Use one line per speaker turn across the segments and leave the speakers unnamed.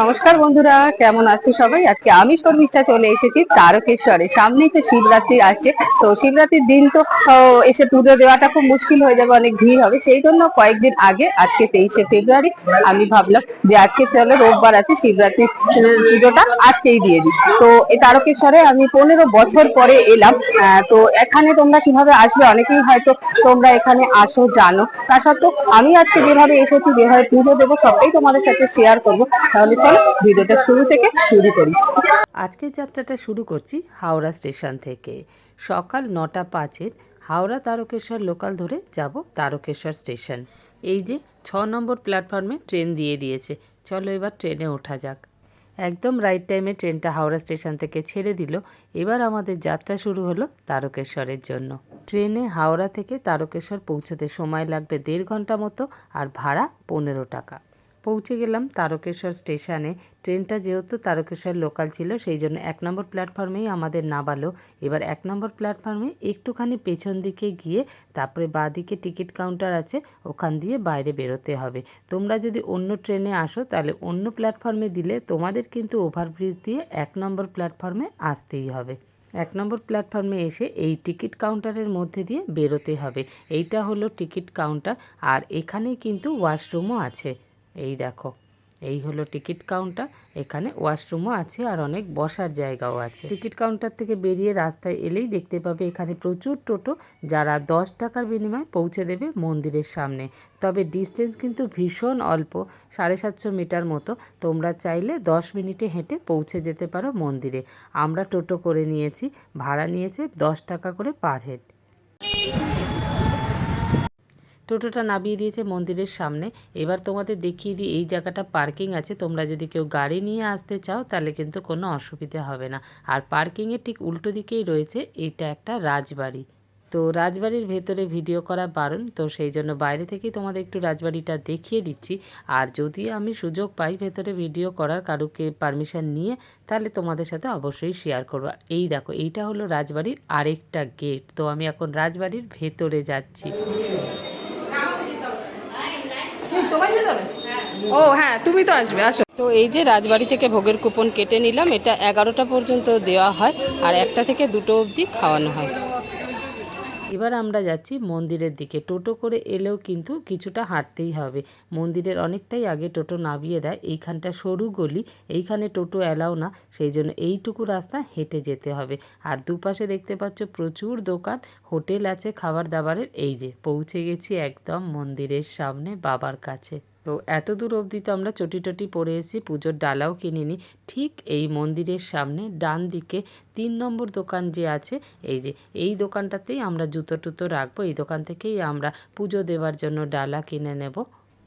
নমস্কার বন্ধুরা, কেমন আছে সবাই? আজকে আমি শর্মিষ্ঠা চলে এসেছি তারকেশ্বরে। সামনেই তো শিবরাত্রি আসছে। তো শিবরাত্রির দিন তো এসে পুজো দেওয়াটা খুব মুশকিল হয়ে যাবে, অনেক ভিড় হবে। সেই জন্য কয়েকদিন আগে, আজকে তেইশে ফেব্রুয়ারি, আমি ভাবলাম যে আজকে চলো রোববার আছে শিবরাত্রি পুজোটা আজকেই দিয়ে দিই। তো এই তারকেশ্বরে আমি পনেরো বছর পরে এলাম। তো এখানে তোমরা কীভাবে আসবে? অনেকেই হয়তো তোমরা এখানে আসো, জানো। তা সত্ত্বেও আমি আজকে যেভাবে এসেছি, যেভাবে পুজো দেবো, সবটাই তোমাদের সাথে শেয়ার করব। তাহলে চলো ভিডিওটা শুরু থেকে শুরু করি।
আজকের যাত্রাটা শুরু করছি হাওড়া স্টেশন থেকে। সকাল নটা পাঁচের হাওড়া তারকেশ্বর লোকাল ধরে যাব তারকেশ্বর স্টেশন। এই যে ছ নম্বর প্ল্যাটফর্মে ট্রেন দিয়ে দিয়েছে। চলো এবার ট্রেনে ওঠা যাক। একদম রাইট টাইমে ট্রেনটা হাওড়া স্টেশন থেকে ছেড়ে দিল। এবার আমাদের যাত্রা শুরু হলো তারকেশ্বরের জন্য। ট্রেনে হাওড়া থেকে তারকেশ্বর পৌঁছতে সময় লাগবে দেড় ঘণ্টা মতো আর ভাড়া পনেরো টাকা। পৌঁছে গেলাম তারকেশ্বর স্টেশনে। ট্রেনটা যেহেতু তারকেশ্বর লোকাল ছিল, সেই জন্য এক নম্বর প্ল্যাটফর্মেই আমাদের নামালো। এবার এক নম্বর প্ল্যাটফর্মে একটুখানি পেছন দিকে গিয়ে তারপরে বাঁ দিকে টিকিট কাউন্টার আছে, ওখান দিয়ে বাইরে বেরোতে হবে। তোমরা যদি অন্য ট্রেনে আসো, তাহলে অন্য প্ল্যাটফর্মে দিলে তোমাদের কিন্তু ওভারব্রিজ দিয়ে এক নম্বর প্ল্যাটফর্মে আসতেই হবে। এক নম্বর প্ল্যাটফর্মে এসে এই টিকিট কাউন্টারের মধ্যে দিয়ে বেরোতে হবে। এইটা হলো টিকিট কাউন্টার আর এখানেই কিন্তু ওয়াশরুমও আছে। এই দেখো, এই হলো টিকিট কাউন্টার, এখানে ওয়াশরুমও আছে আর অনেক বসার জায়গাও আছে। টিকিট কাউন্টার থেকে বেরিয়ে রাস্তায় এলেই দেখতে পাবে এখানে প্রচুর টোটো, যারা দশ টাকার বিনিময়ে পৌঁছে দেবে মন্দিরের সামনে। তবে ডিস্টেন্স কিন্তু ভীষণ অল্প, সাড়ে সাতশো মিটার মতো। তোমরা চাইলে দশ মিনিটে হেঁটে পৌঁছে যেতে পারো মন্দিরে। আমরা টোটো করে নিয়েছি, ভাড়া নিয়েছে দশ টাকা করে পার হেড। টোটোটা নামিয়ে দিয়েছে মন্দিরের সামনে। এবার তোমাদের দেখিয়ে দিই, এই জায়গাটা পার্কিং আছে। তোমরা যদি কেউ গাড়ি নিয়ে আসতে চাও, তাহলে কিন্তু কোনো অসুবিধা হবে না। আর পার্কিংয়ের ঠিক উল্টো দিকেই রয়েছে এটা একটা রাজবাড়ি। তো রাজবাড়ির ভেতরে ভিডিও করা বারণ। তো সেই জন্য বাইরে থেকেই তোমাদের একটু রাজবাড়িটা দেখিয়ে দিচ্ছি। আর যদি আমি সুযোগ পাই ভেতরে ভিডিও করার, কারুকে পারমিশন নিয়ে, তাহলে তোমাদের সাথে অবশ্যই শেয়ার করব। এই দেখো, এইটা হলো রাজবাড়ির আরেকটা গেট তো আমি এখন রাজবাড়ির ভেতরে যাচ্ছি।
ও হ্যাঁ তুমি তো আসবে আসো। তো এই যে রাজবাড়ি থেকে ভোগের কুপন কেটে নিলাম এটা এগারোটা পর্যন্ত দেওয়া হয় আর একটা থেকে দুটো অবধি খাওয়ানো হয়।
এবার আমরা যাচ্ছি মন্দিরের দিকে। টোটো করে এলেও কিন্তু কিছুটা হাঁটতেই হবে। মন্দিরের অনেকটাই আগে টোটো নামিয়ে দেয়। এইখানটা সরু গলি এইখানে টোটো অ্যালাও না সেই জন্য এইটুকু রাস্তা হেঁটে যেতে হবে। আর দুপাশে দেখতে পাচ্ছ প্রচুর দোকান হোটেল আছে খাবার দাবারের। এই যে পৌঁছে গেছি একদম মন্দিরের সামনে বাবার কাছে। তো এত দূর অবধি তো আমরা চটি টটি পরে এসেছি পুজোর ডালাও কিনিনি। ঠিক এই মন্দিরের সামনে, ডান দিকে তিন নম্বর দোকান যে আছে, এই যে, এই দোকানটাতেই আমরা জুতো টুতো রাখব, এই দোকান থেকেই আমরা পুজো দেওয়ার জন্য ডালা কিনে নেব।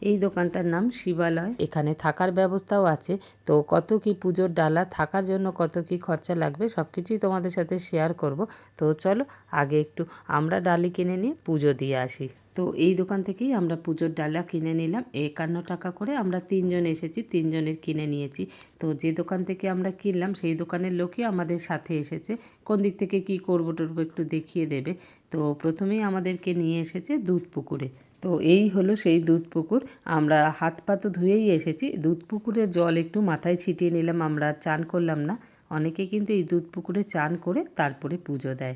এই দোকানটার নাম শিবালয়। এখানে থাকার ব্যবস্থাও আছে। তো কত কি পুজোর ডালা, থাকার জন্য কত কি খরচা লাগবে সব কিছুই তোমাদের সাথে শেয়ার করব। তো চলো, আগে একটু আমরা ডালি কিনে নিয়ে পুজো দিয়ে আসি। তো এই দোকান থেকেই আমরা পুজোর ডালা কিনে নিলাম। একান্ন টাকা করে আমরা তিনজন এসেছি, তিনজনের কিনে নিয়েছি। তো যে দোকান থেকে আমরা কিনলাম, সেই দোকানের লোকই আমাদের সাথে এসেছে। কোন দিক থেকে কি করব টরবো একটু দেখিয়ে দেবে। তো প্রথমেই আমাদেরকে নিয়ে এসেছে দুধ পুকুরে তো এই হলো সেই দুধ পুকুর। আমরা হাত পা তো ধুয়েই এসেছি। দুধ পুকুরের জল একটু মাথায় ছিটিয়ে নিলাম, আমরা চান করলাম না। অনেকে কিন্তু এই দুধ পুকুরে চান করে তারপরে পুজো দেয়।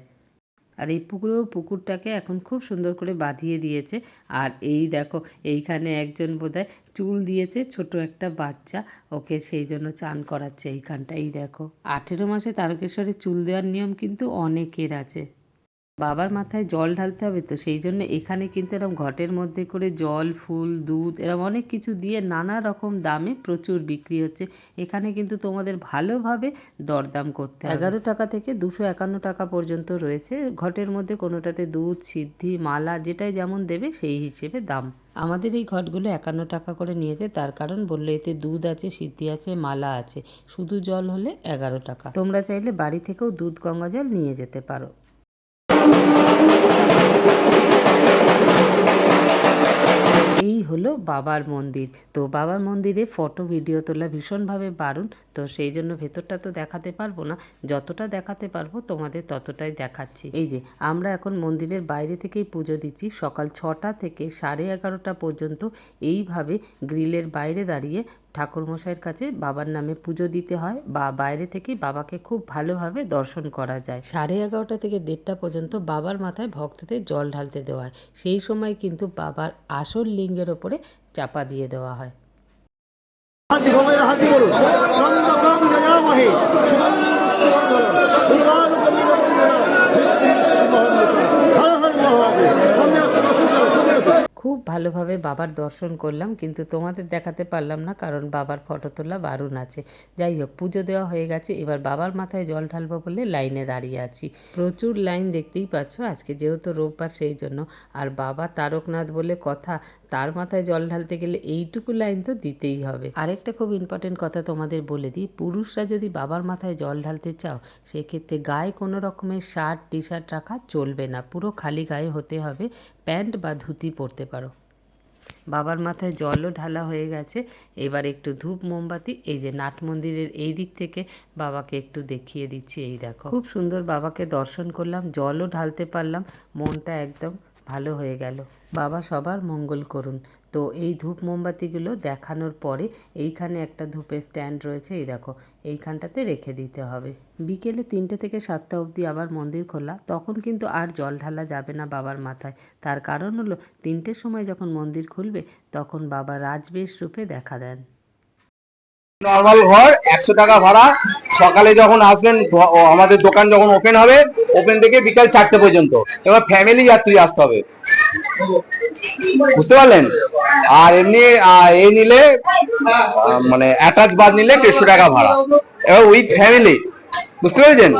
আর এই পুকুরেও পুকুরটাকে এখন খুব সুন্দর করে বাঁধিয়ে দিয়েছে। আর এই দেখো, এইখানে একজন বোধহয় চুল দিয়েছে, ছোট একটা বাচ্চা। ওকে সেই জন্য চান করাচ্ছে এইখানটাই দেখো, আঠেরো মাসে তারকেশ্বরে চুল দেওয়ার নিয়ম কিন্তু অনেকের আছে। বাবার মাথায় জল ঢালতে হবে তো সেই জন্য এখানে কিন্তু এরকম ঘটের মধ্যে করে জল, ফুল, দুধ এরকম অনেক কিছু দিয়ে নানা রকম দামে প্রচুর বিক্রি হচ্ছে। এখানে কিন্তু তোমাদের ভালোভাবে দরদাম করতে এগারো টাকা থেকে দুশো একান্ন টাকা পর্যন্ত রয়েছে। ঘটের মধ্যে কোনোটাতে দুধ, সিদ্ধি, মালা যেটাই যেমন দেবে সেই হিসেবে দাম। আমাদের এই ঘটগুলো একান্ন টাকা করে নিয়েছে, তার কারণ বলল এতে দুধ আছে, সিদ্ধি আছে, মালা আছে। শুধু জল হলে এগারো টাকা। তোমরা চাইলে বাড়ি থেকেও দুধ, গঙ্গা জল নিয়ে যেতে পারো। হলো বাবার মন্দির। তো বাবার মন্দিরে ফটো ভিডিও তোলা ভীষণভাবে বারণ। তো সেই জন্য ভেতরটা তো দেখাতে পারব না। যতটা দেখাতে পারব, তোমাদের ততটাই দেখাচ্ছি। এই যে, আমরা এখন মন্দিরের বাইরে থেকেই পুজো দিচ্ছি। সকাল ছটা থেকে সাড়ে এগারোটা পর্যন্ত এইভাবে গ্রিলের বাইরে দাঁড়িয়ে ঠাকুরমশাইয়ের কাছে বাবার নামে পুজো দিতে হয় বা বাইরে থেকে বাবাকে খুব ভালোভাবে দর্শন করা যায়। সাড়ে এগারোটা থেকে দেড়টা পর্যন্ত বাবার মাথায় ভক্তদের জল ঢালতে দেওয়া হয়। সেই সময় কিন্তু বাবার আসল লিঙ্গের ওপরে চাপা দিয়ে দেওয়া হয়।
হাতি ঘুমের হাতি রঙ্গকাম জয়ামহে হর হর মহাদেব সামনে আসুন আসুন সামনে আসুন
খুব ভালোভাবে বাবার দর্শন করলাম, কিন্তু তোমাদের দেখাতে পারলাম না কারণ বাবার ফটো তোলা বারণ আছে। যাই হোক, পুজো দেওয়া হয়ে গেছে, এবার বাবার মাথায় জল ঢালবো বলে লাইনে দাঁড়িয়ে আছি। প্রচুর লাইন দেখতেই পাচ্ছ, আজকে যেহেতু রোববার সেই জন্য। আর বাবা তারকনাথ বলে কথা, তার মাথায় জল ঢালতে গেলে এইটুকু লাইন তো দিতেই হবে। আরেকটা খুব ইম্পর্টেন্ট কথা তোমাদের বলে দিই, পুরুষরা যদি বাবার মাথায় জল ঢালতে চাও, সেক্ষেত্রে গায়ে কোনো রকমের শার্ট টি শার্ট রাখা চলবে না, পুরো খালি গায়ে হতে হবে। প্যান্ট বা ধুতি পরতে পারো। বাবার মাথায় জলও ঢালা হয়ে গেছে। এবার একটু ধূপ মোমবাতি এই যে নাট মন্দিরের এই দিক থেকে বাবাকে একটু দেখিয়ে দিচ্ছি এই দেখো। খুব সুন্দর বাবাকে দর্শন করলাম জলও ঢালতে পারলাম মনটা একদম ভালো হয়ে গেল। বাবা সবার মঙ্গল করুন। তো এই ধূপ মোমবাতিগুলো দেখানোর পরে এইখানে একটা ধূপের স্ট্যান্ড রয়েছে, এই দেখো, এইখানটাতে রেখে দিতে হবে। বিকেলে তিনটে থেকে সাতটা অবধি আবার মন্দির খোলা, তখন কিন্তু আর জল ঢালা যাবে না বাবার মাথায়। তার কারণ হলো, তিনটের সময় যখন মন্দির খুলবে, তখন বাবা রাজবেশ রূপে দেখা দেন।
নর্মাল ঘর, একশো টাকা ভাড়া। সকালে যখন আসবেন আমাদের দোকান যখন ওপেন হবে ওপেন থেকে বিকাল চারটে পর্যন্ত। এবার ফ্যামিলি যাত্রী আসতে হবে। বুঝতে পারলেন? আর এমনি এ নিলে মানে অ্যাটাচ বাদ নিলে দেড়শো টাকা ভাড়া। এবার উইথ ফ্যামিলি বুঝতে পেরেছেন?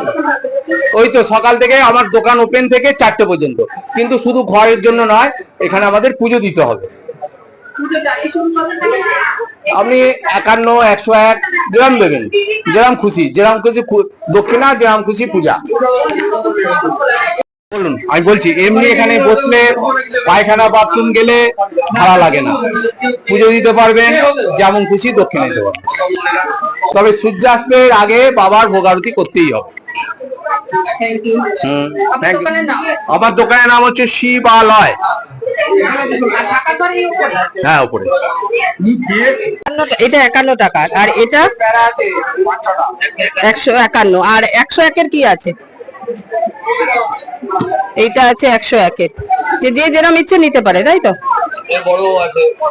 ওই তো সকাল থেকে আমার দোকান ওপেন থেকে চারটে পর্যন্ত। কিন্তু শুধু ঘরের জন্য নয়, এখানে আমাদের পুজো দিতে হবে। আপনি একান্ন একশো এক যেরম দেবেন যেরাম খুশি যেরাম খুশি দক্ষিণা যেরাম খুশি পূজা। বলুন আমি বলছি এমনি এখানে বসলে পায়খানা বাথরুম গেলে ভাড়া লাগে না। পুজো দিতে পারবেন যেমন খুশি দক্ষিণা দিতে পারবেন। তবে সূর্যাস্তের আগে বাবার ভোগারতি করতেই হবে। আমার দোকানের নাম হচ্ছে শিবালয়। হ্যাঁ উপরে।
এটা একান্ন টাকা আর এটা একশো একান্ন আর একশো একের কি আছে? এইটা আছে একশো একের যে যে যেরকম ইচ্ছে নিতে পারে তাই তো?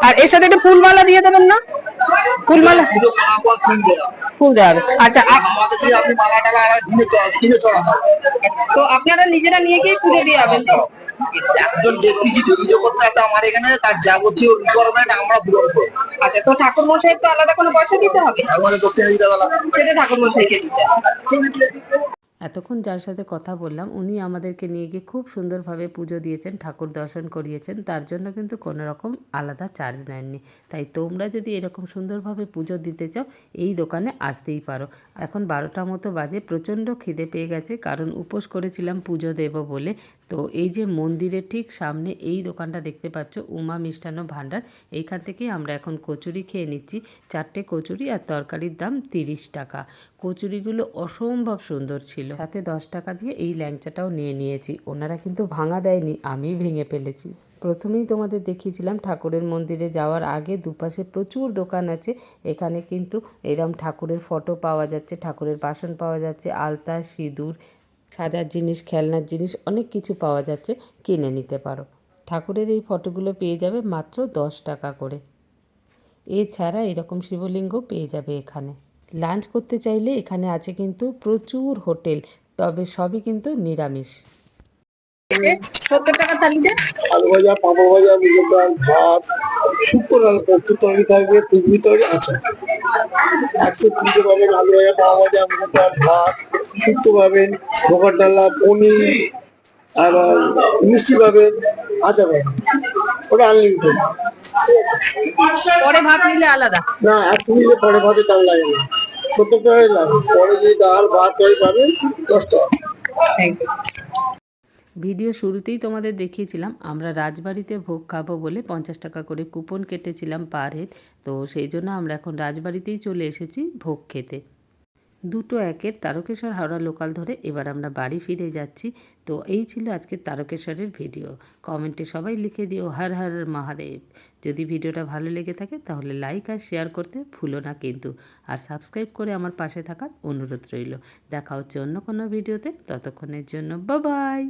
আর এর সাথে একটা ফুলমালা দিয়ে দেবেন না? ফুলমালা? ফুল দেওয়া হবে। আচ্ছা তো আপনারা নিজেরা নিয়ে গিয়ে পুজো দিয়ে যাবেন তো?
একজন ব্যক্তি যদি পুজো করতে আসে আমার এখানে তার যাবতীয় রিকোয়ারমেন্ট আমরা পূরণ করি
আচ্ছা তো ঠাকুর মশাই তো আলাদা কোনো পয়সা দিতে হবে?
আমাদের দক্ষিণে দিতে বেলা
সেটা ঠাকুর মশাইকে দিতে হবে।
এতক্ষণ যার সাথে কথা বললাম, উনি আমাদেরকে নিয়ে গিয়ে খুব সুন্দরভাবে পুজো দিয়েছেন, ঠাকুর দর্শন করিয়েছেন। তার জন্য কিন্তু কোনো রকম আলাদা চার্জ নেননি। তাই তোমরা যদি এরকম সুন্দরভাবে পুজো দিতে চাও, এই দোকানে আসতেই পারো। এখন বারোটা মতো বাজে, প্রচণ্ড খিদে পেয়ে গেছে, কারণ উপোস করেছিলাম পুজো দেব বলে। তো এই যে মন্দিরের ঠিক সামনে এই দোকানটা দেখতে পাচ্ছ, উমা মিষ্টান্ন ভাণ্ডার। এইখান থেকেই আমরা এখন কচুরি খেয়ে নিচ্ছি। চারটে কচুরি আর তরকারির দাম তিরিশ টাকা। কচুরিগুলো অসম্ভব সুন্দর ছিল। সাথে দশ টাকা দিয়ে এই ল্যাংচাটাও নিয়ে নিয়েছি। ওনারা কিন্তু ভাঙা দেয়নি, আমি ভেঙে ফেলেছি। প্রথমেই তোমাদের দেখিয়েছিলাম ঠাকুরের মন্দিরে যাওয়ার আগে দুপাশে প্রচুর দোকান আছে। এখানে কিন্তু এরম ঠাকুরের ফটো পাওয়া যাচ্ছে, ঠাকুরের বাসন পাওয়া যাচ্ছে, আলতা, সিঁদুর সাজার জিনিস খেলনার জিনিস অনেক কিছু পাওয়া যাচ্ছে কিনে নিতে পারো। ঠাকুরের এই ফটোগুলো পেয়ে যাবে মাত্র দশ টাকা করে। এছাড়া এরকম শিবলিঙ্গ পেয়ে যাবে এখানে। লাঞ্চ করতে চাইলে এখানে আছে কিন্তু প্রচুর হোটেল তবে সবই কিন্তু নিরামিষ।
সত্তর টাকা থালিতে?
আলু ভাজা পাঁপড় ভাজা মুগের ডাল ভাত শুক্তো ডাল পোস্ত তৈরি থাকবে? আছে একশো কুড়িতে পাবেন আলু ভাজা পাওয়া ভাজা মুগের ভাত শুক্তো পাবেন ভোগার ডালা পনির আর মিষ্টি পাবেন আচ্ছা পাবেন ওটা আনলিমিটেড
পরে ভাত নিলে আলাদা।
না একশো নিলে পরে ভাতে দাম লাগে না। সত্তর টাকাই লাগে। পরে যে ডাল ভাত পাবেন দশ টাকা।
ভিডিও শুরুতেই তোমাদের দেখিয়েছিলাম, আমরা রাজবাড়িতে ভোগ খাব বলে পঞ্চাশ টাকা করে কুপন কেটেছিলাম পার হেড, তো সেই জন্য আমরা এখন রাজবাড়িতেই চলে এসেছি ভোগ খেতে। দুটো একের তারকেশ্বর হাওড়া লোকাল ধরে এবার আমরা বাড়ি ফিরে যাচ্ছি, তো এই ছিল আজকের তারকেশ্বরের ভিডিও। কমেন্টে সবাই লিখে দিও, হর হর মহাদেব। যদি ভিডিওটা ভালো লেগে থাকে তাহলে লাইক আর শেয়ার করতে ভুলো না কিন্তু, আর সাবস্ক্রাইব করে আমার পাশে থাকার অনুরোধ রইল। দেখা হচ্ছে অন্য কোনো ভিডিওতে, ততক্ষণের জন্য বাবাই।